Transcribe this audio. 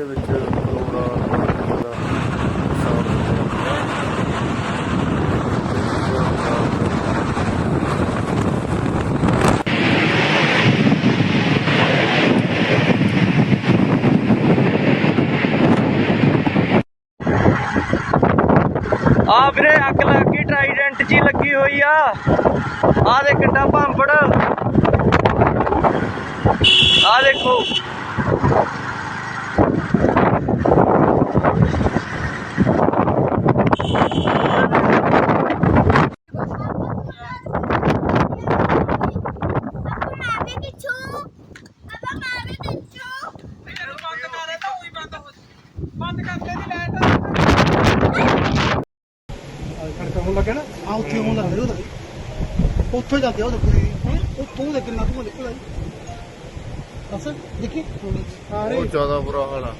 ਇਹਦੇ ਵਿੱਚ ਲੋੜਾ ਦਾ ਆ ਵੀਰੇ, ਅੱਗ ਲੱਗੀ ਟ੍ਰਾਈਡੈਂਟ ਜੀ ਲੱਗੀ ਹੋਈ ਆ। ਆ ਦੇ ਕਿੱਡਾ ਭਾਂਬੜ ਆ ਦੇਖੋ। ਖੜਕਾ ਹੋਣ ਲੱਗਾ ਨਾ ਆ ਉੱਥੇ ਹੋਣ ਲੱਗਾ ਉਹਦਾ। ਉੱਥੋਂ ਜਾਂਦੇ ਆ ਉਹ ਦੇਖੋ ਜੀ ਉੱਥੋਂ ਦੇ ਕਿੰਨਾ ਧੂਆਂ ਨਿਕਲਦਾ ਜੀ ਬਸ ਦੇਖੀ? ਰਹੀ ਜ਼ਿਆਦਾ ਬੁਰਾ ਹਾਲ ਆ।